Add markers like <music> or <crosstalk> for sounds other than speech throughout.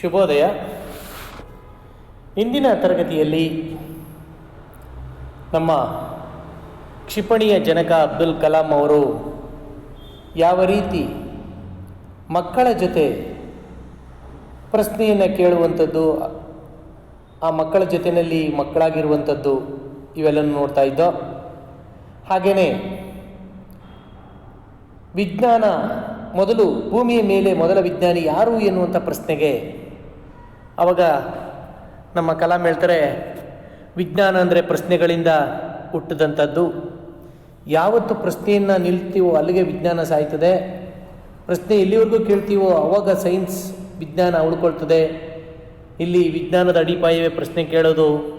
ಶುಭೋದಯ. ಇಂದಿನ ತರಗತಿಯಲ್ಲಿ ನಮ್ಮ ಕ್ಷಿಪಣಿಯ ಜನಕ ಅಬ್ದುಲ್ ಕಲಾಂ ಅವರು ಯಾವ ರೀತಿ ಮಕ್ಕಳ ಜೊತೆ ಪ್ರಶ್ನೆಯನ್ನು ಕೇಳುವಂಥದ್ದು, ಆ ಮಕ್ಕಳ ಜೊತೆಯಲ್ಲಿ ಮಕ್ಕಳಾಗಿರುವಂಥದ್ದು ಇವೆಲ್ಲನೂ ನೋಡ್ತಾ ಇದ್ದೋ. ಹಾಗೆಯೇ ವಿಜ್ಞಾನ ಮೊದಲು ಭೂಮಿಯ ಮೇಲೆ ಮೊದಲ ವಿಜ್ಞಾನಿ ಯಾರು ಎನ್ನುವಂಥ ಪ್ರಶ್ನೆಗೆ ಅವಾಗ ನಮ್ಮ ಕಲಾಂ ಹೇಳ್ತಾರೆ ವಿಜ್ಞಾನ ಅಂದರೆ ಪ್ರಶ್ನೆಗಳಿಂದ ಹುಟ್ಟಿದಂಥದ್ದು. ಯಾವತ್ತು ಪ್ರಶ್ನೆಯನ್ನು ನಿಲ್ತೀವೋ ಅಲ್ಲಿಗೆ ವಿಜ್ಞಾನ ಸಾಯ್ತದೆ. ಪ್ರಶ್ನೆ ಎಲ್ಲಿವರೆಗೂ ಕೇಳ್ತೀವೋ ಆವಾಗ ಸೈನ್ಸ್ ವಿಜ್ಞಾನ ಉಳ್ಕೊಳ್ತದೆ. ಇಲ್ಲಿ ವಿಜ್ಞಾನದ ಅಡಿಪಾಯವೇ ಪ್ರಶ್ನೆ ಕೇಳೋದು.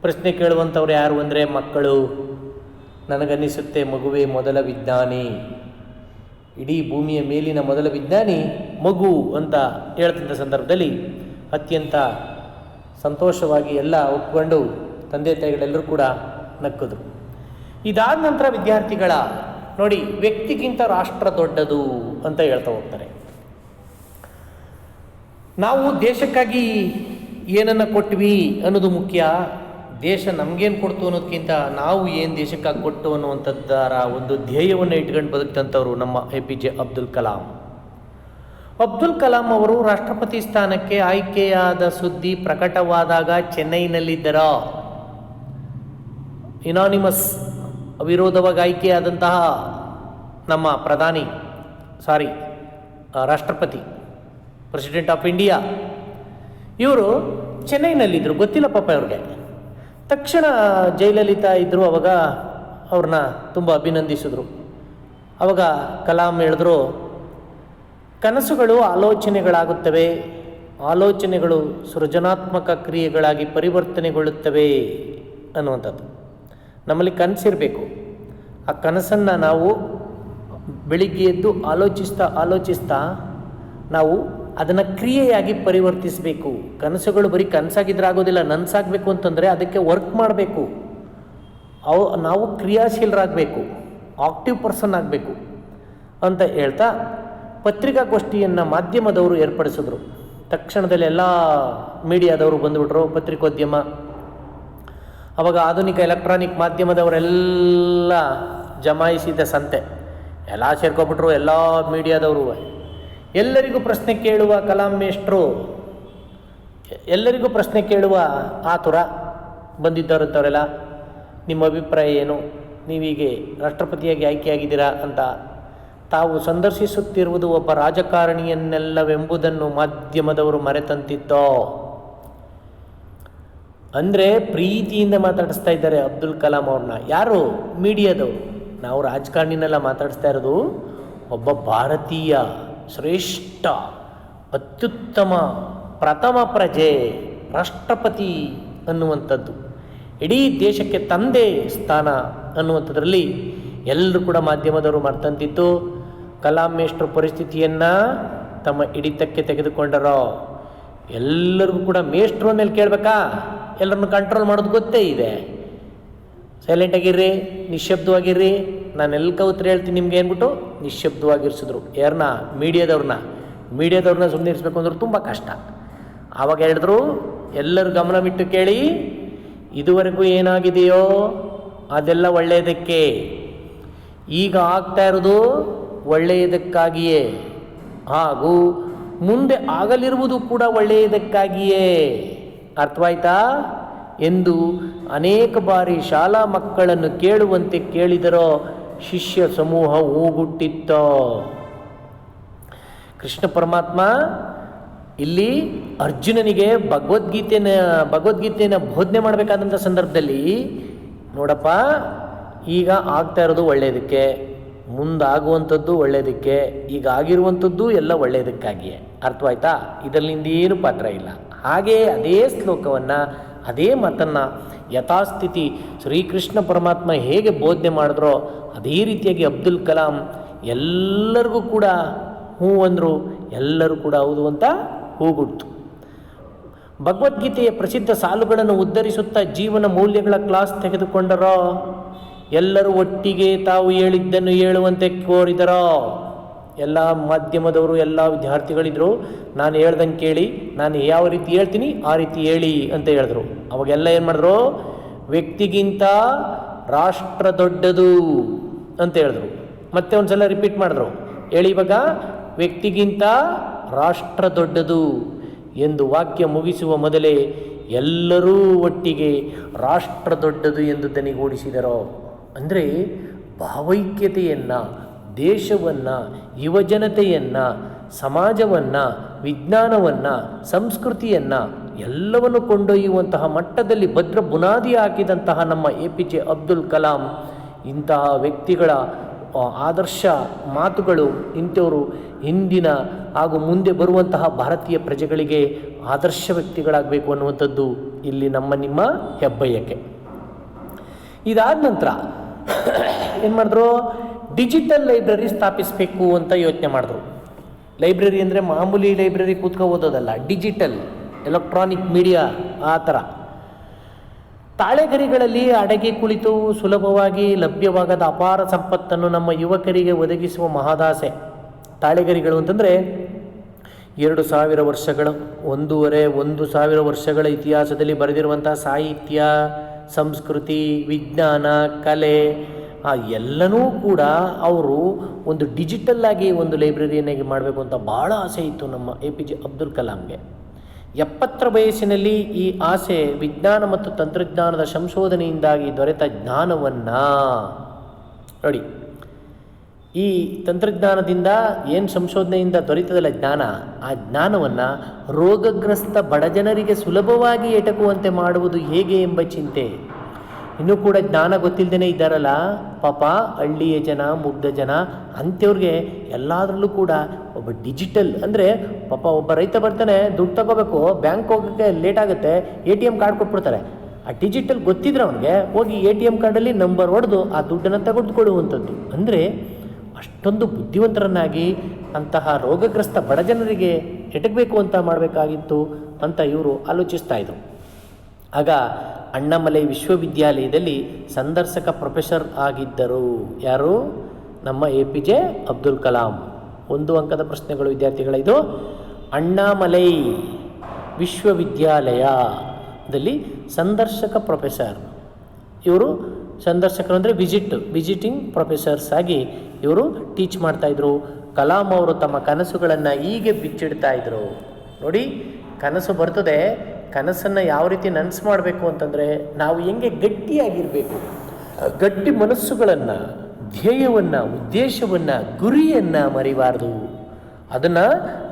ಪ್ರಶ್ನೆ ಕೇಳುವಂಥವ್ರು ಯಾರು ಅಂದರೆ ಮಕ್ಕಳು. ನನಗನ್ನಿಸುತ್ತೆ ಮಗುವೇ ಮೊದಲ ವಿಜ್ಞಾನಿ. ಇಡೀ ಭೂಮಿಯ ಮೇಲಿನ ಮೊದಲ ವಿಜ್ಞಾನಿ ಮಗು ಅಂತ ಹೇಳ್ತಿದ್ದ ಸಂದರ್ಭದಲ್ಲಿ ಅತ್ಯಂತ ಸಂತೋಷವಾಗಿ ಎಲ್ಲ ಒಪ್ಪಿಕೊಂಡು ತಂದೆ ತಾಯಿಗಳೆಲ್ಲರೂ ಕೂಡ ನಕ್ಕಿದ್ರು. ಇದಾದ ನಂತರ ವಿದ್ಯಾರ್ಥಿಗಳ ನೋಡಿ ವ್ಯಕ್ತಿಗಿಂತ ರಾಷ್ಟ್ರ ದೊಡ್ಡದು ಅಂತ ಹೇಳ್ತಾ ಹೋಗ್ತಾರೆ. ನಾವು ದೇಶಕ್ಕಾಗಿ ಏನನ್ನು ಕೊಟ್ವಿ ಅನ್ನೋದು ಮುಖ್ಯ. ದೇಶ ನಮಗೇನು ಕೊಡ್ತು ಅನ್ನೋದಕ್ಕಿಂತ ನಾವು ಏನು ದೇಶಕ್ಕಾಗಿ ಕೊಟ್ಟು ಅನ್ನುವಂಥದ್ದರ ಒಂದು ಧ್ಯೇಯವನ್ನು ಇಟ್ಕೊಂಡು ಬದುಕ್ತಂಥವ್ರು ನಮ್ಮ A P J Abdul Kalam. Abdul Kalam ಅವರು ರಾಷ್ಟ್ರಪತಿ ಸ್ಥಾನಕ್ಕೆ ಆಯ್ಕೆಯಾದ ಸುದ್ದಿ ಪ್ರಕಟವಾದಾಗ ಚೆನ್ನೈನಲ್ಲಿದ್ದರ ಇನಾನಿಮಸ್ ಅವಿರೋಧವಾಗಿ ಆಯ್ಕೆಯಾದಂತಹ ನಮ್ಮ ಪ್ರಧಾನಿ ಸಾರಿ ರಾಷ್ಟ್ರಪತಿ ಪ್ರೆಸಿಡೆಂಟ್ ಆಫ್ ಇಂಡಿಯಾ ಇವರು ಚೆನ್ನೈನಲ್ಲಿದ್ದರು ಗೊತ್ತಿಲ್ಲ ಪಾಪ ಅವ್ರಿಗೆ ತಕ್ಷಣ ಜಯಲಲಿತಾ ಇದ್ದರು ಅವಾಗ ಅವ್ರನ್ನ ತುಂಬ ಅಭಿನಂದಿಸಿದ್ರು. ಅವಾಗ ಕಲಾಂ ಹೇಳಿದ್ರು ಕನಸುಗಳು ಆಲೋಚನೆಗಳಾಗುತ್ತವೆ. ಆಲೋಚನೆಗಳು ಸೃಜನಾತ್ಮಕ ಕ್ರಿಯೆಗಳಾಗಿ ಪರಿವರ್ತನೆಗೊಳ್ಳುತ್ತವೆ ಅನ್ನುವಂಥದ್ದು. ನಮ್ಮಲ್ಲಿ ಕನಸಿರಬೇಕು. ಆ ಕನಸನ್ನು ನಾವು ಬೆಳಿಗ್ಗೆ ಎದ್ದು ಆಲೋಚಿಸ್ತಾ ಆಲೋಚಿಸ್ತಾ ನಾವು ಅದನ್ನು ಕ್ರಿಯೆಯಾಗಿ ಪರಿವರ್ತಿಸಬೇಕು. ಕನಸುಗಳು ಬರೀ ಕನಸಾಗಿದ್ರೆ ಆಗೋದಿಲ್ಲ, ನನಸಾಗಬೇಕು ಅಂತಂದರೆ ಅದಕ್ಕೆ ವರ್ಕ್ ಮಾಡಬೇಕು. ಅವು, ನಾವು ಕ್ರಿಯಾಶೀಲರಾಗಬೇಕು. ಆಕ್ಟಿವ್ ಪರ್ಸನ್ ಆಗಬೇಕು ಅಂತ ಹೇಳ್ತಾ ಪತ್ರಿಕಾಗೋಷ್ಠಿಯನ್ನು ಮಾಧ್ಯಮದವರು ಏರ್ಪಡಿಸಿದ್ರು. ತಕ್ಷಣದಲ್ಲಿ ಎಲ್ಲ ಮೀಡಿಯಾದವರು ಬಂದುಬಿಟ್ರು, ಪತ್ರಿಕೋದ್ಯಮ. ಅವಾಗ ಆಧುನಿಕ ಎಲೆಕ್ಟ್ರಾನಿಕ್ ಮಾಧ್ಯಮದವರೆಲ್ಲ ಜಮಾಯಿಸಿದ ಸಂತೆ. ಎಲ್ಲ ಸೇರ್ಕೊಬಿಟ್ರು, ಎಲ್ಲ ಮೀಡಿಯಾದವರು. ಎಲ್ಲರಿಗೂ ಪ್ರಶ್ನೆ ಕೇಳುವ ಕಲಾಂ ಮೇಷ್ಟ್ರು, ಎಲ್ಲರಿಗೂ ಪ್ರಶ್ನೆ ಕೇಳುವ ಆತುರ ಬಂದಿದ್ದವರಂಥವರೆಲ್ಲ ನಿಮ್ಮ ಅಭಿಪ್ರಾಯ ಏನು? ನೀವೀಗೆ ರಾಷ್ಟ್ರಪತಿಯಾಗಿ ಆಯ್ಕೆಯಾಗಿದ್ದೀರಾ ಅಂತ ತಾವು ಸಂದರ್ಶಿಸುತ್ತಿರುವುದು ಒಬ್ಬ ರಾಜಕಾರಣಿಯನ್ನೆಲ್ಲವೆಂಬುದನ್ನು ಮಾಧ್ಯಮದವರು ಮರೆತಂತಿದ್ದೋ? ಅಂದರೆ ಪ್ರೀತಿಯಿಂದ ಮಾತಾಡಿಸ್ತಾ ಇದ್ದಾರೆ ಅಬ್ದುಲ್ ಕಲಾಂ ಅವ್ರನ್ನ. ಯಾರು? ಮೀಡಿಯಾದವರು. ನಾವು ರಾಜಕಾರಣಿನೆಲ್ಲ ಮಾತಾಡಿಸ್ತಾ ಇರೋದು ಒಬ್ಬ ಭಾರತೀಯ ಶ್ರೇಷ್ಠ, ಅತ್ಯುತ್ತಮ, ಪ್ರಥಮ ಪ್ರಜೆ, ರಾಷ್ಟ್ರಪತಿ ಅನ್ನುವಂಥದ್ದು. ಇಡೀ ದೇಶಕ್ಕೆ ತಂದೆ ಸ್ಥಾನ ಅನ್ನುವಂಥದ್ರಲ್ಲಿ ಎಲ್ಲರೂ ಕೂಡ ಮಾಧ್ಯಮದವರು ಮರ್ತಂತಿತ್ತು ಕಲಾಂ ಮೇಷ್ಟ್ರ ಪರಿಸ್ಥಿತಿಯನ್ನು ತಮ್ಮ ಹಿಡಿತಕ್ಕೆ ತೆಗೆದುಕೊಂಡರೋ. ಎಲ್ಲರಿಗೂ ಕೂಡ ಮೇಷ್ಟ್ರ ಮೇಲೆ ಕೇಳಬೇಕಾ? ಎಲ್ಲರನ್ನು ಕಂಟ್ರೋಲ್ ಮಾಡೋದು ಗೊತ್ತೇ ಇದೆ. ಸೈಲೆಂಟ್ ಆಗಿರ್ರಿ ನಿಶ್ಶಬ್ದವಾಗಿರ್ರಿ ನಾನು ಎಲ್ಲಿ ಕೌತ್ರ ಹೇಳ್ತೀನಿ ನಿಮ್ಗೆ ಏನ್ಬಿಟ್ಟು ನಿಶ್ಶಬ್ದವಾಗಿರಿಸಿದ್ರು ಯಾರನ್ನ ಮೀಡಿಯಾದವ್ರನ್ನ. ಮೀಡಿಯಾದವ್ರನ್ನ ಸುಮ್ಮನೆ ಇರಿಸ್ಬೇಕು ಅಂದ್ರೆ ತುಂಬ ಕಷ್ಟ. ಆವಾಗ ಹೇಳಿದ್ರು, ಎಲ್ಲರೂ ಗಮನ ಬಿಟ್ಟು ಕೇಳಿ, ಇದುವರೆಗೂ ಏನಾಗಿದೆಯೋ ಅದೆಲ್ಲ ಒಳ್ಳೆಯದಕ್ಕೆ ಈಗ ಆಗ್ತಾ ಇರೋದು ಒಳ್ಳೆಯದಕ್ಕಾಗಿಯೇ ಹಾಗೂ ಮುಂದೆ ಆಗಲಿರುವುದು ಕೂಡ ಒಳ್ಳೆಯದಕ್ಕಾಗಿಯೇ. ಅರ್ಥವಾಯ್ತಾ? ಎಂದು ಅನೇಕ ಬಾರಿ ಶಾಲಾ ಮಕ್ಕಳನ್ನು ಕೇಳುವಂತೆ ಕೇಳಿದರೋ ಶಿಷ್ಯ ಸಮೂಹ ಹೂಗುಟ್ಟಿತ್ತೋ. ಕೃಷ್ಣ ಪರಮಾತ್ಮ, ಇಲ್ಲಿ ಅರ್ಜುನನಿಗೆ ಭಗವದ್ಗೀತೆನ ಭಗವದ್ಗೀತೆಯನ್ನು ಬೋಧನೆ ಮಾಡಬೇಕಾದಂಥ ಸಂದರ್ಭದಲ್ಲಿ ನೋಡಪ್ಪ, ಈಗ ಆಗ್ತಾ ಇರೋದು ಒಳ್ಳೆಯದಕ್ಕೆ. ಮುಂದಾಗುವಂಥದ್ದು ಒಳ್ಳೆಯದಕ್ಕೆ ಈಗ ಆಗಿರುವಂಥದ್ದು ಎಲ್ಲ ಒಳ್ಳೆಯದಕ್ಕಾಗಿಯೇ ಅರ್ಥವಾಯ್ತಾ? ಇದರಲ್ಲಿಂದ ಏನು ಪಾತ್ರ ಇಲ್ಲ. ಹಾಗೇ ಅದೇ ಶ್ಲೋಕವನ್ನು, ಅದೇ ಮಾತನ್ನು ಯಥಾಸ್ಥಿತಿ ಶ್ರೀಕೃಷ್ಣ ಪರಮಾತ್ಮ ಹೇಗೆ ಬೋಧನೆ ಮಾಡಿದ್ರೋ, ಅದೇ ರೀತಿಯಾಗಿ ಅಬ್ದುಲ್ ಕಲಾಂ ಎಲ್ಲರಿಗೂ ಕೂಡ ಹ್ಞೂ ಅಂದರು, ಎಲ್ಲರೂ ಕೂಡ ಹೌದು ಅಂತ ಹೂಗುಡ್ತು ಭಗವದ್ಗೀತೆಯ ಪ್ರಸಿದ್ಧ ಸಾಲುಗಳನ್ನು ಉದ್ಧರಿಸುತ್ತಾ ಜೀವನ ಮೌಲ್ಯಗಳ ಕ್ಲಾಸ್ ತೆಗೆದುಕೊಂಡರೋ ಎಲ್ಲರೂ ಒಟ್ಟಿಗೆ ತಾವು ಹೇಳಿದ್ದನ್ನು ಹೇಳುವಂತೆ ಕೋರಿದರೋ? ಎಲ್ಲ ಮಾಧ್ಯಮದವರು, ಎಲ್ಲ ವಿದ್ಯಾರ್ಥಿಗಳಿದ್ರು, ನಾನು ಹೇಳ್ದಂಗೆ ಕೇಳಿ, ನಾನು ಯಾವ ರೀತಿ ಹೇಳ್ತೀನಿ, ಆ ರೀತಿ ಹೇಳಿ ಅಂತ ಹೇಳಿದ್ರು. ಅವಾಗೆಲ್ಲ ಏನು ಮಾಡಿದ್ರು? ವ್ಯಕ್ತಿಗಿಂತ ರಾಷ್ಟ್ರ ದೊಡ್ಡದು ಅಂತ ಹೇಳಿದ್ರು. ಮತ್ತೆ ಒಂದ್ಸಲ ರಿಪೀಟ್ ಮಾಡಿದ್ರು. ಹೇಳಿ ಇವಾಗ, ವ್ಯಕ್ತಿಗಿಂತ ರಾಷ್ಟ್ರ ದೊಡ್ಡದು ಎಂದು ವಾಕ್ಯ ಮುಗಿಸುವ ಮೊದಲೇ ಎಲ್ಲರೂ ಒಟ್ಟಿಗೆ ರಾಷ್ಟ್ರ ದೊಡ್ಡದು ಎಂದು ದನಿಗೂಡಿಸಿದರೋ ಅಂದರೆ ಭಾವೈಕ್ಯತೆಯನ್ನು, ದೇಶವನ್ನು, ಯುವಜನತೆಯನ್ನು, ಸಮಾಜವನ್ನು, ವಿಜ್ಞಾನವನ್ನು, ಸಂಸ್ಕೃತಿಯನ್ನು ಎಲ್ಲವನ್ನು ಕೊಂಡೊಯ್ಯುವಂತಹ ಮಟ್ಟದಲ್ಲಿ ಭದ್ರ ಬುನಾದಿ ಹಾಕಿದಂತಹ ನಮ್ಮ A P J Abdul Kalam, ಇಂತಹ ವ್ಯಕ್ತಿಗಳ ಆದರ್ಶ ಮಾತುಗಳು ಇಂಥವರು ಹಿಂದಿನ ಹಾಗೂ ಮುಂದೆ ಬರುವಂತಹ ಭಾರತೀಯ ಪ್ರಜೆಗಳಿಗೆ ಆದರ್ಶ ವ್ಯಕ್ತಿಗಳಾಗಬೇಕು ಅನ್ನುವಂಥದ್ದು ಇಲ್ಲಿ ನಮ್ಮ ನಿಮ್ಮ ಹೆಬ್ಬಯಕೆ. ಇದಾದ ನಂತರ <coughs> ಏನು ಮಾಡಿದ್ರು? ಡಿಜಿಟಲ್ ಲೈಬ್ರರಿ ಸ್ಥಾಪಿಸಬೇಕು ಅಂತ ಯೋಚನೆ ಮಾಡಿದ್ರು. ಲೈಬ್ರರಿ ಅಂದರೆ ಮಾಮೂಲಿ ಲೈಬ್ರರಿ ಕೂತ್ಕೊ ಓದೋದಲ್ಲ ಡಿಜಿಟಲ್ ಎಲೆಕ್ಟ್ರಾನಿಕ್ ಮೀಡಿಯಾ ಆ ಥರ ತಾಳೆಗರಿಗಳಲ್ಲಿ ಅಡಗಿ ಕುಳಿತು ಸುಲಭವಾಗಿ ಲಭ್ಯವಾಗದ ಅಪಾರ ಸಂಪತ್ತನ್ನು ನಮ್ಮ ಯುವಕರಿಗೆ ಒದಗಿಸುವ ಮಹದಾಸೆ. ತಾಳೆಗರಿಗಳು ಅಂತಂದರೆ ಎರಡು ಸಾವಿರ ವರ್ಷಗಳ, ಒಂದೂವರೆ, ಒಂದು ಸಾವಿರ ವರ್ಷಗಳ ಇತಿಹಾಸದಲ್ಲಿ ಬರೆದಿರುವಂಥ ಸಾಹಿತ್ಯ ಸಂಸ್ಕೃತಿ, ವಿಜ್ಞಾನ, ಕಲೆ, ಆ ಎಲ್ಲನೂ ಕೂಡ ಅವರು ಒಂದು ಡಿಜಿಟಲ್ ಆಗಿ ಒಂದು ಲೈಬ್ರರಿಯನ್ನಾಗಿ ಮಾಡಬೇಕು ಅಂತ ಭಾಳ ಆಸೆ ಇತ್ತು ನಮ್ಮ ಎ ಪಿ ಜೆ ಅಬ್ದುಲ್ ಕಲಾಂಗೆ ಎಪ್ಪತ್ತರ ವಯಸ್ಸಿನಲ್ಲಿ ಈ ಆಸೆ ವಿಜ್ಞಾನ ಮತ್ತು ತಂತ್ರಜ್ಞಾನದ ಸಂಶೋಧನೆಯಿಂದಾಗಿ ದೊರೆತ ಜ್ಞಾನವನ್ನು ನೋಡಿ. ಈ ತಂತ್ರಜ್ಞಾನದಿಂದ ಏನು ಸಂಶೋಧನೆಯಿಂದ ದೊರೆತದಲ್ಲ ಜ್ಞಾನ? ಆ ಜ್ಞಾನವನ್ನು ರೋಗಗ್ರಸ್ತ ಬಡಜನರಿಗೆ ಸುಲಭವಾಗಿ ಎಟಕುವಂತೆ ಮಾಡುವುದು ಹೇಗೆ ಎಂಬ ಚಿಂತೆ. ಇನ್ನೂ ಕೂಡ ಜ್ಞಾನ ಗೊತ್ತಿಲ್ಲದೇ ಇದ್ದಾರಲ್ಲ? ಪಾಪ ಹಳ್ಳಿಯ ಜನ, ಮುಗ್ಧ ಜನ, ಅಂಥವ್ರಿಗೆ ಎಲ್ಲದರಲ್ಲೂ ಕೂಡ ಒಬ್ಬ ಡಿಜಿಟಲ್ ಅಂದರೆ ಪಾಪ ಒಬ್ಬ ರೈತ ಬರ್ತಾನೆ, ದುಡ್ಡು ತಗೋಬೇಕು, ಬ್ಯಾಂಕ್ ಹೋಗೋಕ್ಕೆ ಲೇಟ್ ಆಗುತ್ತೆ, ಎ ಟಿ ಎಂ ಕಾರ್ಡ್ ಕೊಟ್ಬಿಡ್ತಾರೆ. ಆ ಡಿಜಿಟಲ್ ಗೊತ್ತಿದ್ರೆ ಅವನಿಗೆ ಹೋಗಿ ಎ ಟಿ ಎಂ ಕಾರ್ಡಲ್ಲಿ ನಂಬರ್ ಹೊಡೆದು ಆ ದುಡ್ಡನ್ನು ತೆಗೆದುಕೊಳ್ಳುವಂಥದ್ದು. ಅಂದರೆ ಅಷ್ಟೊಂದು ಬುದ್ಧಿವಂತರನ್ನಾಗಿ ಅಂತಹ ರೋಗಗ್ರಸ್ತ ಬಡಜನರಿಗೆ ಎಟಕಬೇಕು ಅಂತ ಮಾಡಬೇಕಾಗಿತ್ತು ಅಂತ ಇವರು ಆಲೋಚಿಸ್ತಾ ಇದ್ರು. ಆಗ ಅಣ್ಣಾಮಲೈ ವಿಶ್ವವಿದ್ಯಾಲಯದಲ್ಲಿ ಸಂದರ್ಶಕ ಪ್ರೊಫೆಸರ್ ಆಗಿದ್ದರು. ಯಾರು? ನಮ್ಮ A P J Abdul Kalam. ಒಂದು ಅಂಕದ ಪ್ರಶ್ನೆಗಳು ವಿದ್ಯಾರ್ಥಿಗಳಿದು. ಅಣ್ಣಾಮಲೈ ವಿಶ್ವವಿದ್ಯಾಲಯದಲ್ಲಿ ಸಂದರ್ಶಕ ಪ್ರೊಫೆಸರ್. ಇವರು ಸಂದರ್ಶಕರು ಅಂದರೆ ವಿಸಿಟ್, ವಿಸಿಟಿಂಗ್ ಪ್ರೊಫೆಸರ್ಸ್ ಆಗಿ ಇವರು ಟೀಚ್ ಮಾಡ್ತಾಯಿದ್ರು ಕಲಾಂ ಅವರು ತಮ್ಮ ಕನಸುಗಳನ್ನು ಹೀಗೆ ಬಿಚ್ಚಿಡ್ತಾ ಇದ್ರು. ನೋಡಿ, ಕನಸು ಬರ್ತದೆ. ಕನಸನ್ನು ಯಾವ ರೀತಿ ನನಸು ಮಾಡಬೇಕು ಅಂತಂದರೆ ನಾವು ಹೆಂಗೆ ಗಟ್ಟಿಯಾಗಿರಬೇಕು. ಗಟ್ಟಿ ಮನಸ್ಸುಗಳನ್ನು, ಧ್ಯೇಯವನ್ನು, ಉದ್ದೇಶವನ್ನು, ಗುರಿಯನ್ನು ಮರಿಬಾರ್ದು. ಅದನ್ನು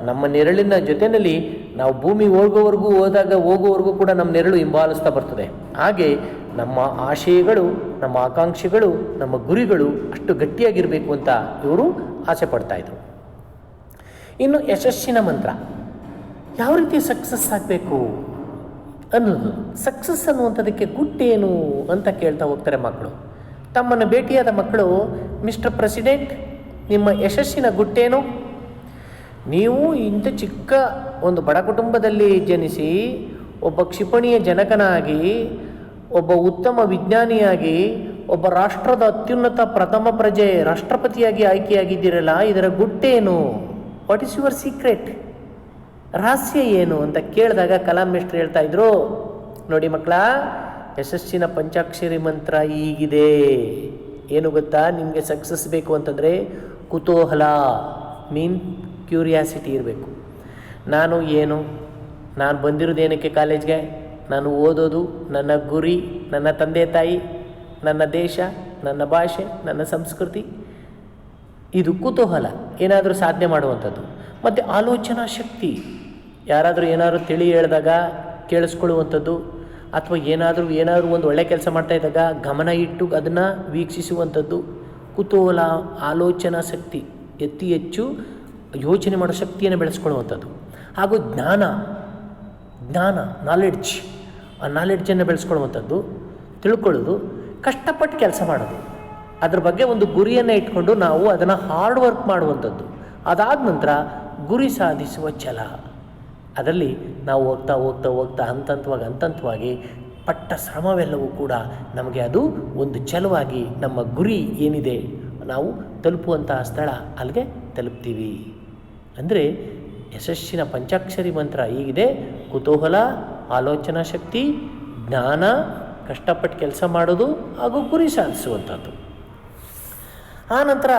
ನಮ್ಮ ನೆರಳಿನ ಜೊತೆಯಲ್ಲಿ ನಾವು ಭೂಮಿ ಹೋಗೋವರೆಗೂ ಹೋದಾಗ ಹೋಗೋವರೆಗೂ ಕೂಡ ನಮ್ಮ ನೆರಳು ಹಿಂಬಾಲಿಸ್ತಾ ಬರ್ತದೆ. ಹಾಗೆ ನಮ್ಮ ಆಶಯಗಳು, ನಮ್ಮ ಆಕಾಂಕ್ಷೆಗಳು, ನಮ್ಮ ಗುರಿಗಳು ಅಷ್ಟು ಗಟ್ಟಿಯಾಗಿರಬೇಕು ಅಂತ ಇವರು ಆಸೆ ಪಡ್ತಾಯಿದ್ರು ಇನ್ನು ಯಶಸ್ಸಿನ ಮಂತ್ರ, ಯಾವ ರೀತಿ ಸಕ್ಸಸ್ ಆಗಬೇಕು ಅನ್ನೋದು ಸಕ್ಸಸ್ ಅನ್ನುವಂಥದ್ದಕ್ಕೆ ಗುಟ್ಟೇನು ಅಂತ ಕೇಳ್ತಾ ಹೋಗ್ತಾರೆ ಮಕ್ಕಳು. ತಮ್ಮನ್ನು ಭೇಟಿಯಾದ ಮಕ್ಕಳು ಮಿಸ್ಟರ್ ಪ್ರೆಸಿಡೆಂಟ್ ನಿಮ್ಮ ಯಶಸ್ಸಿನ ಗುಟ್ಟೇನು? ನೀವು ಇಂಥ ಚಿಕ್ಕ ಒಂದು ಬಡ ಕುಟುಂಬದಲ್ಲಿ ಜನಿಸಿ ಒಬ್ಬ ಕ್ಷಿಪಣಿಯ ಜನಕನಾಗಿ ಒಬ್ಬ ಉತ್ತಮ ವಿಜ್ಞಾನಿಯಾಗಿ, ಒಬ್ಬ ರಾಷ್ಟ್ರದ ಅತ್ಯುನ್ನತ ಪ್ರಥಮ ಪ್ರಜೆ, ರಾಷ್ಟ್ರಪತಿಯಾಗಿ ಆಯ್ಕೆಯಾಗಿದ್ದೀರಲ್ಲ, ಇದರ ಗುಟ್ಟೇನು? ವಾಟ್ ಇಸ್ ಯುವರ್ ಸೀಕ್ರೆಟ್ ರಹಸ್ಯ ಏನು ಅಂತ ಕೇಳಿದಾಗ ಕಲಾಂ ಮಿಸ್ಟ್ರು ಹೇಳ್ತಾ ಇದ್ರು, ನೋಡಿ ಮಕ್ಕಳ, ಯಶಸ್ಸಿನ ಪಂಚಾಕ್ಷರಿ ಮಂತ್ರ ಈಗಿದೆ ಏನು ಗೊತ್ತಾ? ನಿಮಗೆ ಸಕ್ಸಸ್ ಬೇಕು ಅಂತಂದರೆ ಕುತೂಹಲ ಮೀನ್ ಕ್ಯೂರಿಯಾಸಿಟಿ ಇರಬೇಕು. ನಾನು ಏನು? ನಾನು ಬಂದಿರೋದೇನಕ್ಕೆ ಕಾಲೇಜ್ಗೆ ನಾನು ಓದೋದು ನನ್ನ ಗುರಿ, ನನ್ನ ತಂದೆ ತಾಯಿ, ನನ್ನ ದೇಶ, ನನ್ನ ಭಾಷೆ, ನನ್ನ ಸಂಸ್ಕೃತಿ. ಇದು ಕುತೂಹಲ. ಏನಾದರೂ ಸಾಧನೆ ಮಾಡುವಂಥದ್ದು. ಮತ್ತು ಆಲೋಚನಾ ಶಕ್ತಿ. ಯಾರಾದರೂ ಏನಾದರೂ ತಿಳಿ ಹೇಳಿದಾಗ ಕೇಳಿಸ್ಕೊಳ್ಳುವಂಥದ್ದು, ಅಥವಾ ಏನಾದರೂ ಏನಾದರೂ ಒಂದು ಒಳ್ಳೆ ಕೆಲಸ ಮಾಡ್ತಾ ಇದ್ದಾಗ ಗಮನ ಇಟ್ಟು ಅದನ್ನು ವೀಕ್ಷಿಸುವಂಥದ್ದು ಕುತೂಹಲ, ಆಲೋಚನಾ ಶಕ್ತಿ. ಅತಿ ಹೆಚ್ಚು ಯೋಚನೆ ಮಾಡೋ ಶಕ್ತಿಯನ್ನು ಬೆಳೆಸ್ಕೊಳ್ಳುವಂಥದ್ದು. ಹಾಗೂ ಜ್ಞಾನ. ಜ್ಞಾನ ನಾಲೆಡ್ಜ್ ಆ ನಾಲೆಡ್ಜನ್ನು ಬೆಳೆಸ್ಕೊಳ್ಳುವಂಥದ್ದು, ತಿಳ್ಕೊಳ್ಳೋದು, ಕಷ್ಟಪಟ್ಟು ಕೆಲಸ ಮಾಡೋದು. ಅದ್ರ ಬಗ್ಗೆ ಒಂದು ಗುರಿಯನ್ನು ಇಟ್ಕೊಂಡು ನಾವು ಅದನ್ನು ಹಾರ್ಡ್ ವರ್ಕ್ ಮಾಡುವಂಥದ್ದು. ಅದಾದ ನಂತರ ಗುರಿ ಸಾಧಿಸುವ ಛಲ. ಅದರಲ್ಲಿ ನಾವು ಹೋಗ್ತಾ ಹೋಗ್ತಾ ಹೋಗ್ತಾ, ಹಂತಂತವಾಗಿ ಹಂತಂತವಾಗಿ ಪಟ್ಟ ಶ್ರಮವೆಲ್ಲವೂ ಕೂಡ ನಮಗೆ ಅದು ಒಂದು ಛಲವಾಗಿ ನಮ್ಮ ಗುರಿ ಏನಿದೆ ನಾವು ತಲುಪುವಂತಹ ಸ್ಥಳ ಅಲ್ಲಿಗೆ ತಲುಪ್ತೀವಿ. ಅಂದರೆ ಯಶಸ್ಸಿನ ಪಂಚಾಕ್ಷರಿ ಮಂತ್ರ ಹೀಗಿದೆ, ಕುತೂಹಲ ಆಲೋಚನಾ ಶಕ್ತಿ, ಜ್ಞಾನ, ಕಷ್ಟಪಟ್ಟು ಕೆಲಸ ಮಾಡೋದು ಹಾಗೂ ಗುರಿ ಸಾಧಿಸುವಂಥದ್ದು. ಆ ನಂತರ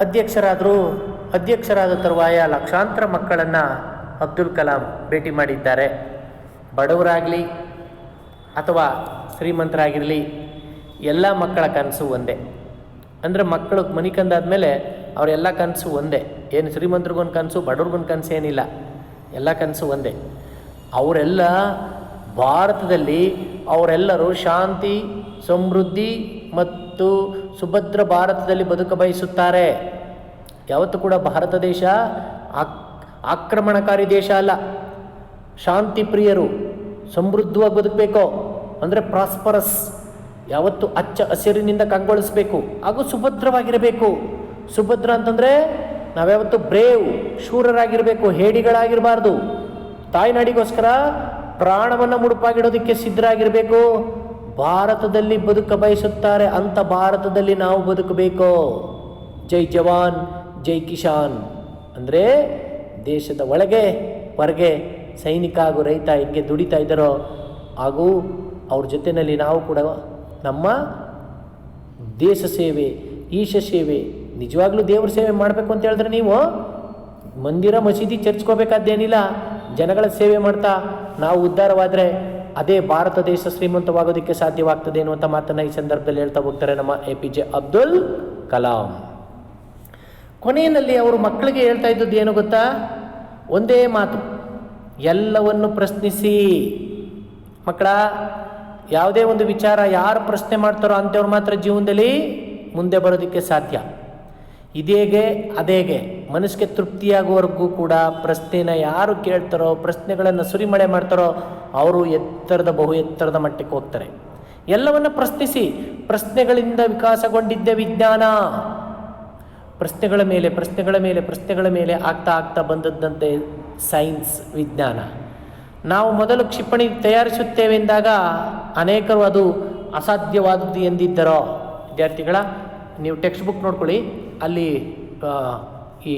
ಅಧ್ಯಕ್ಷರಾದರು, ಅಧ್ಯಕ್ಷರಾದ ತರುವಾಯ ಲಕ್ಷಾಂತರ ಮಕ್ಕಳನ್ನು ಅಬ್ದುಲ್ ಕಲಾಂ ಭೇಟಿ ಮಾಡಿದ್ದಾರೆ. ಬಡವರಾಗಲಿ ಅಥವಾ ಶ್ರೀಮಂತರಾಗಿರಲಿ, ಎಲ್ಲ ಮಕ್ಕಳ ಕನಸು ಒಂದೇ. ಅಂದರೆ ಮಕ್ಕಳು ಮನಿಕಂದಾದ್ಮೇಲೆ ಅವರೆಲ್ಲ ಕನಸು ಒಂದೇ. ಏನು ಶ್ರೀಮಂತ್ರಿಗೊಂದು ಕನಸು, ಬಡವ್ರಿಗೊಂದು ಕನಸು ಏನಿಲ್ಲ ಎಲ್ಲ ಕನಸು ಒಂದೇ. ಅವರೆಲ್ಲ ಭಾರತದಲ್ಲಿ ಅವರೆಲ್ಲರೂ ಶಾಂತಿ, ಸಮೃದ್ಧಿ ಮತ್ತು ಸುಭದ್ರ ಭಾರತದಲ್ಲಿ ಬದುಕ ಬಯಸುತ್ತಾರೆ. ಯಾವತ್ತೂ ಕೂಡ ಭಾರತ ದೇಶ ಆಕ್, ಆಕ್ರಮಣಕಾರಿ ದೇಶ ಅಲ್ಲ. ಶಾಂತಿ ಪ್ರಿಯರು, ಸಮೃದ್ಧವಾಗಿ ಬದುಕಬೇಕು. ಅಂದರೆ ಪ್ರಾಸ್ಪರಸ್. ಯಾವತ್ತು ಅಚ್ಚ ಹಸಿರಿನಿಂದ ಕಂಗೊಳಿಸಬೇಕು. ಹಾಗೂ ಸುಭದ್ರವಾಗಿರಬೇಕು. ಸುಭದ್ರ ಅಂತಂದರೆ ನಾವ್ಯಾವತ್ತು ಬ್ರೇವ್, ಶೂರರಾಗಿರಬೇಕು, ಹೇಡಿಗಳಾಗಿರಬಾರ್ದು. ತಾಯ್ನಾಡಿಗೋಸ್ಕರ ಪ್ರಾಣವನ್ನು ಮುಡುಪಾಗಿಡೋದಕ್ಕೆ ಸಿದ್ಧರಾಗಿರಬೇಕು. ಭಾರತದಲ್ಲಿ ಬದುಕ ಬಯಸುತ್ತಾರೆ ಅಂತ ಭಾರತದಲ್ಲಿ ನಾವು ಬದುಕಬೇಕು. ಜೈ ಜವಾನ್, ಜೈ ಕಿಶಾನ್. ಅಂದರೆ ದೇಶದ ಒಳಗೆ, ಹೊರಗೆ ಸೈನಿಕ ಹಾಗೂ ರೈತ ಹೆಂಗೆ ದುಡಿತಾ ಇದ್ದಾರೋ, ಹಾಗೂ ಅವ್ರ ಜೊತೆಯಲ್ಲಿ ನಾವು ಕೂಡ ನಮ್ಮ ದೇಶ ಸೇವೆ, ಈಶ ಸೇವೆ, ನಿಜವಾಗ್ಲೂ ದೇವ್ರ ಸೇವೆ ಮಾಡಬೇಕು ಅಂತ ಹೇಳಿದ್ರೆ ನೀವು ಮಂದಿರ ಮಸೀದಿ ಚರ್ಚ್ಕೋಬೇಕಾದ್ದೇನಿಲ್ಲ ಜನಗಳ ಸೇವೆ ಮಾಡ್ತಾ ನಾವು ಉದ್ಧಾರವಾದರೆ ಅದೇ ಭಾರತ ದೇಶ ಶ್ರೀಮಂತವಾಗೋದಕ್ಕೆ ಸಾಧ್ಯವಾಗ್ತದೆ ಅನ್ನುವಂಥ ಮಾತನ್ನು ಈ ಸಂದರ್ಭದಲ್ಲಿ ಹೇಳ್ತಾ ಹೋಗ್ತಾರೆ ನಮ್ಮ A P J Abdul Kalam. ಕೊನೆಯಲ್ಲಿ ಅವರು ಮಕ್ಕಳಿಗೆ ಹೇಳ್ತಾ ಇದ್ದದ್ದು ಏನು ಗೊತ್ತಾ? ಒಂದೇ ಮಾತು. ಎಲ್ಲವನ್ನು ಪ್ರಶ್ನಿಸಿ. ಮಕ್ಕಳ, ಯಾವುದೇ ಒಂದು ವಿಚಾರ ಯಾರು ಪ್ರಶ್ನೆ ಮಾಡ್ತಾರೋ ಅಂಥವ್ರು ಮಾತ್ರ ಜೀವನದಲ್ಲಿ ಮುಂದೆ ಬರೋದಕ್ಕೆ ಸಾಧ್ಯ. ಇದೇಗೆ, ಅದೇಗೆ. ಮನಸ್ಸಿಗೆ ತೃಪ್ತಿಯಾಗುವವರೆಗೂ ಕೂಡ ಪ್ರಶ್ನೆನ ಯಾರು ಕೇಳ್ತಾರೋ, ಪ್ರಶ್ನೆಗಳನ್ನು ಸುರಿಮಳೆ ಮಾಡ್ತಾರೋ, ಅವರು ಎತ್ತರದ, ಬಹು ಎತ್ತರದ ಮಟ್ಟಕ್ಕೆ ಹೋಗ್ತಾರೆ. ಎಲ್ಲವನ್ನು ಪ್ರಶ್ನಿಸಿ, ಪ್ರಶ್ನೆಗಳಿಂದ ವಿಕಾಸಗೊಂಡಿದ್ದ ವಿಜ್ಞಾನ. ಪ್ರಶ್ನೆಗಳ ಮೇಲೆ ಪ್ರಶ್ನೆಗಳ ಮೇಲೆ ಪ್ರಶ್ನೆಗಳ ಮೇಲೆ ಆಗ್ತಾ ಆಗ್ತಾ ಬಂದದ್ದಂತೆ ಸೈನ್ಸ್, ವಿಜ್ಞಾನ. ನಾವು ಮೊದಲು ಕ್ಷಿಪಣಿ ತಯಾರಿಸುತ್ತೇವೆ ಎಂದಾಗ ಅನೇಕರು ಅದು ಅಸಾಧ್ಯವಾದದ್ದು ಎಂದಿದ್ದರೋ. ವಿದ್ಯಾರ್ಥಿಗಳ ನೀವು ಟೆಕ್ಸ್ಟ್ ಬುಕ್ ನೋಡ್ಕೊಳ್ಳಿ. ಅಲ್ಲಿ ಈ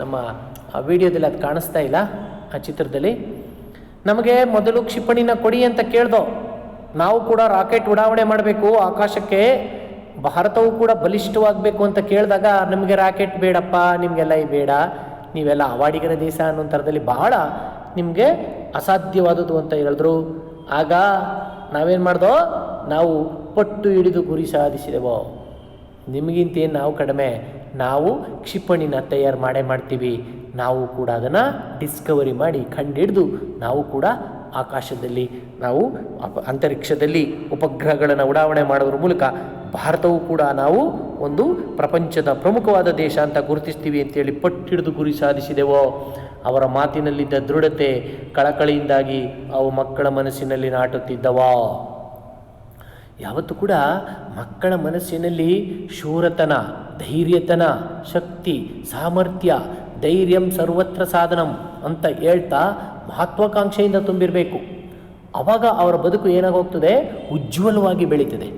ನಮ್ಮ ವಿಡಿಯೋದಲ್ಲಿ ಅದು ಕಾಣಿಸ್ತಾ ಇಲ್ಲ, ಆ ಚಿತ್ರದಲ್ಲಿ. ನಮಗೆ ಮೊದಲು ಕ್ಷಿಪಣಿನ ಕೊಡಿ ಅಂತ ಕೇಳ್ದೋ, ನಾವು ಕೂಡ ರಾಕೆಟ್ ಉಡಾವಣೆ ಮಾಡಬೇಕು, ಆಕಾಶಕ್ಕೆ ಭಾರತವು ಕೂಡ ಬಲಿಷ್ಠವಾಗಬೇಕು ಅಂತ ಕೇಳಿದಾಗ, ನಮಗೆ ರಾಕೆಟ್ ಬೇಡಪ್ಪ, ನಿಮಗೆಲ್ಲ ಈ ಬೇಡ, ನೀವೆಲ್ಲ ಅವಾಡಿಗರ ದೇಶ ಅನ್ನೋ ಥರದಲ್ಲಿ ಬಹಳ ನಿಮಗೆ ಅಸಾಧ್ಯವಾದದ್ದು ಅಂತ ಹೇಳಿದ್ರು. ಆಗ ನಾವೇನು ಮಾಡ್ದೋ, ನಾವು ಪಟ್ಟು ಹಿಡಿದು ಗುರಿ ಸಾಧಿಸಿದೆವೋ. ನಿಮಗಿಂತೇನು ನಾವು ಕಡಿಮೆ? ನಾವು ಕ್ಷಿಪಣಿನ ತಯಾರು ಮಾಡೇ ಮಾಡ್ತೀವಿ. ನಾವು ಕೂಡ ಅದನ್ನು ಡಿಸ್ಕವರಿ ಮಾಡಿ ಕಂಡಿಡಿದು ನಾವು ಕೂಡ ಆಕಾಶದಲ್ಲಿ, ನಾವು ಅಂತರಿಕ್ಷದಲ್ಲಿ ಉಪಗ್ರಹಗಳನ್ನು ಉಡಾವಣೆ ಮಾಡೋದ್ರ ಮೂಲಕ ಭಾರತವು ಕೂಡ ನಾವು ಒಂದು ಪ್ರಪಂಚದ ಪ್ರಮುಖವಾದ ದೇಶ ಅಂತ ಗುರುತಿಸ್ತೀವಿ ಅಂತೇಳಿ ಪಟ್ಟಿಡಿದು ಗುರಿ ಸಾಧಿಸಿದೆವೋ? ಅವರ ಮಾತಿನಲ್ಲಿದ್ದ ದೃಢತೆ, ಕಳಕಳಿಯಿಂದಾಗಿ ಅವು ಮಕ್ಕಳ ಮನಸ್ಸಿನಲ್ಲಿ ನಾಟುತ್ತಿದ್ದವೋ? ಯಾವತ್ತೂ ಕೂಡ ಮಕ್ಕಳ ಮನಸ್ಸಿನಲ್ಲಿ ಶೂರತನ, ಧೈರ್ಯತನ, ಶಕ್ತಿ, ಸಾಮರ್ಥ್ಯ, ಧೈರ್ಯಂ ಸರ್ವತ್ರ ಸಾಧನಂ ಅಂತ ಹೇಳ್ತಾ ಮಹತ್ವಾಕಾಂಕ್ಷೆಯಿಂದ ತುಂಬಿರಬೇಕು. ಆವಾಗ ಅವರ ಬದುಕು ಏನಾಗೋಗ್ತದೆ? ಉಜ್ವಲವಾಗಿ ಬೆಳೀತದೆ.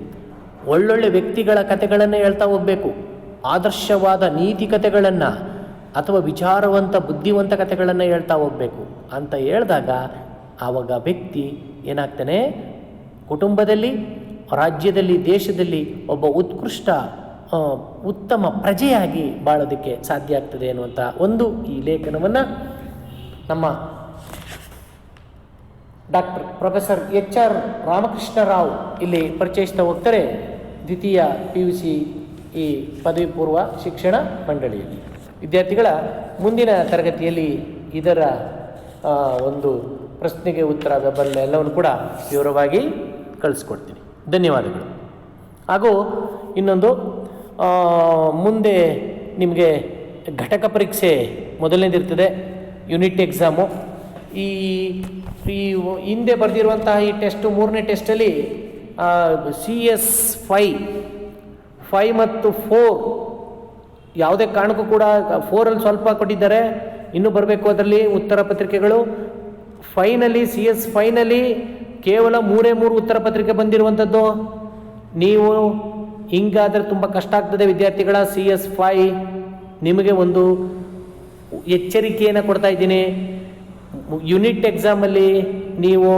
ಒಳ್ಳೊಳ್ಳೆ ವ್ಯಕ್ತಿಗಳ ಕಥೆಗಳನ್ನು ಹೇಳ್ತಾ ಹೋಗಬೇಕು. ಆದರ್ಶವಾದ ನೀತಿ ಕಥೆಗಳನ್ನು ಅಥವಾ ವಿಚಾರವಂತ, ಬುದ್ಧಿವಂತ ಕಥೆಗಳನ್ನು ಹೇಳ್ತಾ ಹೋಗಬೇಕು ಅಂತ ಹೇಳಿದಾಗ ಆವಾಗ ವ್ಯಕ್ತಿ ಏನಾಗ್ತಾನೆ? ಕುಟುಂಬದಲ್ಲಿ ರಾಜ್ಯದಲ್ಲಿ, ದೇಶದಲ್ಲಿ ಒಬ್ಬ ಉತ್ಕೃಷ್ಟ ಉತ್ತಮ ಪ್ರಜೆಯಾಗಿ ಬಾಳೋದಕ್ಕೆ ಸಾಧ್ಯ ಆಗ್ತದೆ ಅನ್ನುವಂಥ ಒಂದು ಈ ಲೇಖನವನ್ನು ನಮ್ಮ doctor professor H R Ramakrishna Rao ಇಲ್ಲಿ ಪರಿಚಯಿಸ್ತಾ ಹೋಗ್ತಾರೆ, ದ್ವಿತೀಯ ಪಿ ಯು ಸಿ ಈ ಪದವಿ ಪೂರ್ವ ಶಿಕ್ಷಣ ಮಂಡಳಿಯಲ್ಲಿ. ವಿದ್ಯಾರ್ಥಿಗಳ ಮುಂದಿನ ತರಗತಿಯಲ್ಲಿ ಇದರ ಒಂದು ಪ್ರಶ್ನೆಗೆ ಉತ್ತರ ಬಲ್ಲ ಎಲ್ಲವನ್ನು ಕೂಡ ವಿವರವಾಗಿ ಕಳಿಸ್ಕೊಡ್ತೀನಿ ಧನ್ಯವಾದಗಳು. ಹಾಗೂ ಇನ್ನೊಂದು ಮುಂದೆ ನಿಮಗೆ ಘಟಕ ಪರೀಕ್ಷೆ ಮೊದಲನೇದಿರ್ತದೆ ಯೂನಿಟ್ ಎಕ್ಸಾಮು ಈ ಈ ಹಿಂದೆ ಬರೆದಿರುವಂತಹ ಈ ಟೆಸ್ಟು ಮೂರನೇ ಟೆಸ್ಟಲ್ಲಿ ಸಿ ಎಸ್ ಫೈ ಫೈ ಮತ್ತು ಫೋರ್ ಯಾವುದೇ ಕಾರಣಕ್ಕೂ ಕೂಡ ಫೋರಲ್ಲಿ ಸ್ವಲ್ಪ ಕೊಟ್ಟಿದ್ದಾರೆ. ಇನ್ನೂ ಬರಬೇಕು ಅದರಲ್ಲಿ ಉತ್ತರ ಪತ್ರಿಕೆಗಳು. ಫೈನಲಿ ಸಿ ಎಸ್ ಫೈನಲ್ಲಿ ಕೇವಲ ಮೂರೇ ಮೂರು ಉತ್ತರ ಪತ್ರಿಕೆ ಬಂದಿರುವಂಥದ್ದು ನೀವು ಹಿಂಗಾದರೆ ತುಂಬ ಕಷ್ಟ ಆಗ್ತದೆ ವಿದ್ಯಾರ್ಥಿಗಳ ಸಿ ಎಸ್ ಫೈ. ನಿಮಗೆ ಒಂದು ಎಚ್ಚರಿಕೆಯನ್ನು ಕೊಡ್ತಾ ಇದ್ದೀನಿ. ಯೂನಿಟ್ ಎಕ್ಸಾಮಲ್ಲಿ ನೀವು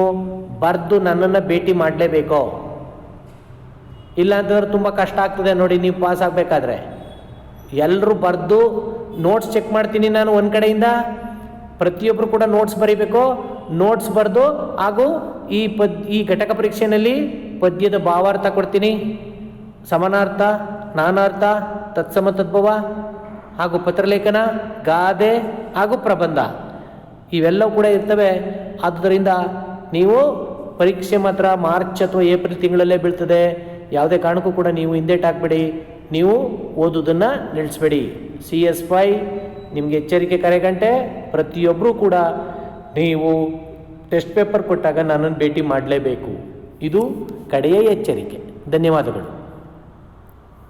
ಬರೆದು ನನ್ನನ್ನು ಭೇಟಿ ಮಾಡಲೇಬೇಕು. ಇಲ್ಲಾಂತಂದ್ರೆ ತುಂಬ ಕಷ್ಟ ಆಗ್ತದೆ ನೋಡಿ, ನೀವು ಪಾಸ್ ಆಗಬೇಕಾದ್ರೆ. ಎಲ್ಲರೂ ಬರೆದು ನೋಟ್ಸ್ ಚೆಕ್ ಮಾಡ್ತೀನಿ ನಾನು ಒಂದು ಕಡೆಯಿಂದ. ಪ್ರತಿಯೊಬ್ಬರು ಕೂಡ ನೋಟ್ಸ್ ಬರೀಬೇಕು. ನೋಟ್ಸ್ ಬರೆದು ಹಾಗೂ ಈ ಪದ್, ಈ ಘಟಕ ಪರೀಕ್ಷೆಯಲ್ಲಿ ಪದ್ಯದ ಭಾವಾರ್ಥ ಕೊಡ್ತೀನಿ. ಸಮಾನಾರ್ಥ, ನಾನಾರ್ಥ ತತ್ಸಮ ತದ್ಭವ ಹಾಗೂ ಪತ್ರಲೇಖನ, ಗಾದೆ ಹಾಗೂ ಪ್ರಬಂಧ ಇವೆಲ್ಲವೂ ಕೂಡ ಇರ್ತವೆ. ಆದ್ದರಿಂದ ನೀವು ಪರೀಕ್ಷೆ ಮಾತ್ರ ಮಾರ್ಚ್ ಅಥವಾ ಏಪ್ರಿಲ್ ತಿಂಗಳಲ್ಲೇ ಬೀಳ್ತದೆ. ಯಾವುದೇ ಕಾರಣಕ್ಕೂ ಕೂಡ ನೀವು ಹಿಂದೇಟ್ ಹಾಕ್ಬೇಡಿ ನೀವು ಓದೋದನ್ನು ನಿಲ್ಲಿಸ್ಬೇಡಿ. ಸಿ ಎಸ್ ಫೈ ನಿಮಗೆ ಎಚ್ಚರಿಕೆ ಕರೆಗಂಟೆ ಪ್ರತಿಯೊಬ್ಬರೂ ಕೂಡ ನೀವು ಟೆಸ್ಟ್ ಪೇಪರ್ ಕೊಟ್ಟಾಗ ನನ್ನನ್ನು ಭೇಟಿ ಮಾಡಲೇಬೇಕು. ಇದು ಕಡೆಯ ಎಚ್ಚರಿಕೆ. ಧನ್ಯವಾದಗಳು.